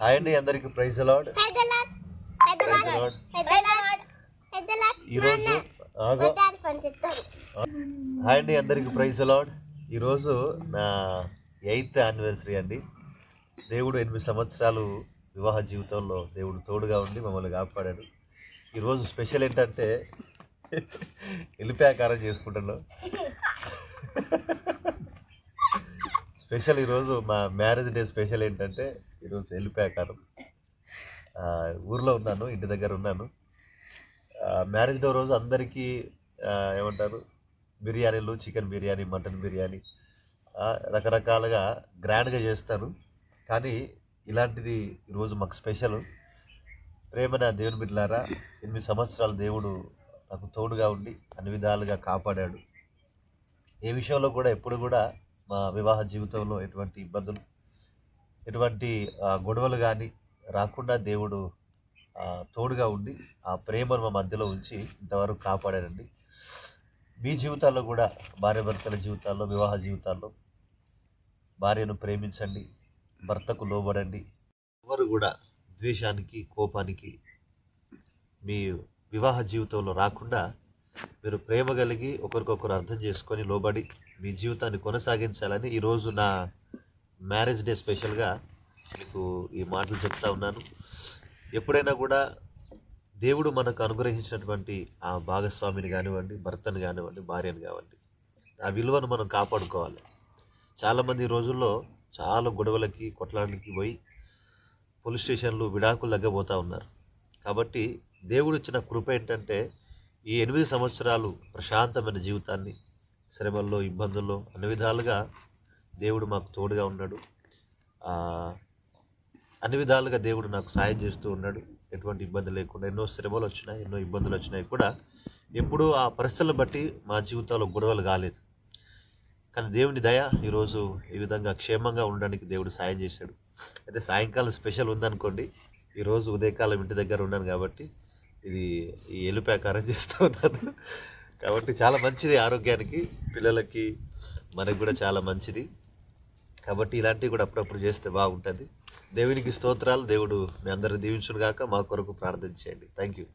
Hi అండి అందరికి praise lord పెద్దలాట్ పెద్దలాట్ పెద్దలాట్ పెద్దలాట్ ఈరోజు హాయ్ అండి అందరికి ప్రైజ్ లాడ్ ఈరోజు నా ఎయిత్ యానివర్సరీ అండి. దేవుడు ఎనిమిది సంవత్సరాలు వివాహ జీవితంలో దేవుడు తోడుగా ఉండి మమ్మల్ని కాపాడాడు. ఈరోజు స్పెషల్ ఏంటంటే ఎలిపాకారం చేసుకుంటున్నాం. స్పెషల్ ఈరోజు మా మ్యారేజ్ డే స్పెషల్ ఏంటంటే ఈరోజు ఎలిపాకారం ఊర్లో ఉన్నాను ఇంటి దగ్గర ఉన్నాను. మ్యారేజ్ డే రోజు అందరికీ ఏమంటారు బిర్యానీలు చికెన్ బిర్యానీ మటన్ బిర్యానీ రకరకాలుగా గ్రాండ్గా చేస్తాను. కానీ ఇలాంటిది ఈరోజు మాకు స్పెషల్. ప్రేమన దేవుని బిడ్డలారా ఎనిమిది సంవత్సరాలు దేవుడు నాకు తోడుగా ఉండి అన్ని విధాలుగా కాపాడాడు. ఏ విషయంలో కూడా ఎప్పుడు కూడా మా వివాహ జీవితంలో ఎటువంటి ఇబ్బందులు ఎటువంటి గొడవలు కానీ రాకుండా దేవుడు తోడుగా ఉండి ఆ ప్రేమను మా మధ్యలో ఉంచి ఇంతవరకు కాపాడారండి మీ జీవితాల్లో కూడా భార్య భర్తల జీవితాల్లో వివాహ జీవితాల్లో భార్యను ప్రేమించండి భర్తకు లోబడండి. ఎవరు కూడా ద్వేషానికి కోపానికి మీ వివాహ జీవితంలో రాకుండా మీరు ప్రేమ కలిగి ఒకరికొకరు అర్థం చేసుకొని లోబడి మీ జీవితాన్ని కొనసాగించాలని ఈరోజు నా మ్యారేజ్ డే స్పెషల్గా మీకు ఈ మాటలు చెప్తా ఉన్నాను. ఎప్పుడైనా కూడా దేవుడు మనకు అనుగ్రహించినటువంటి ఆ భాగస్వామిని కానివ్వండి భర్తను కానివ్వండి భార్యను కానివ్వండి ఆ విలువను మనం కాపాడుకోవాలి. చాలామంది రోజుల్లో చాలా గొడవలకి కొట్లాడలకి పోయి పోలీస్ స్టేషన్లు విడాకులు తగ్గబోతూ ఉన్నారు. కాబట్టి దేవుడు ఇచ్చిన కృప ఏంటంటే ఈ ఎనిమిది సంవత్సరాలు ప్రశాంతమైన జీవితాన్ని శ్రమల్లో ఇబ్బందుల్లో అన్ని విధాలుగా దేవుడు మాకు తోడుగా ఉన్నాడు. అన్ని విధాలుగా దేవుడు నాకు సాయం చేస్తూ ఉన్నాడు. ఎటువంటి ఇబ్బంది లేకుండా ఎన్నో శ్రమలు వచ్చినాయి ఎన్నో ఇబ్బందులు వచ్చినాయి కూడా ఎప్పుడూ ఆ పరిస్థితులను బట్టి మా జీవితంలో గొడవలు కాలేదు. కానీ దేవుని దయ ఈరోజు ఈ విధంగా క్షేమంగా ఉండడానికి దేవుడు సాయం చేశాడు. అయితే సాయంకాలం స్పెషల్ ఉందనుకోండి ఈరోజు ఉదయకాలం ఇంటి దగ్గర ఉన్నాను కాబట్టి ఇది ఈ ఎలుపాకారం చేస్తూ ఉన్నారు. కాబట్టి చాలా మంచిది ఆరోగ్యానికి పిల్లలకి మనకి కూడా చాలా మంచిది. కాబట్టి ఇలాంటివి కూడా అప్పుడప్పుడు చేస్తే బాగుంటుంది. దేవునికి స్తోత్రాలు దేవుడు మీ అందరిని దీవించును కాక మా కొరకు ప్రార్థన చేయండి. Thank you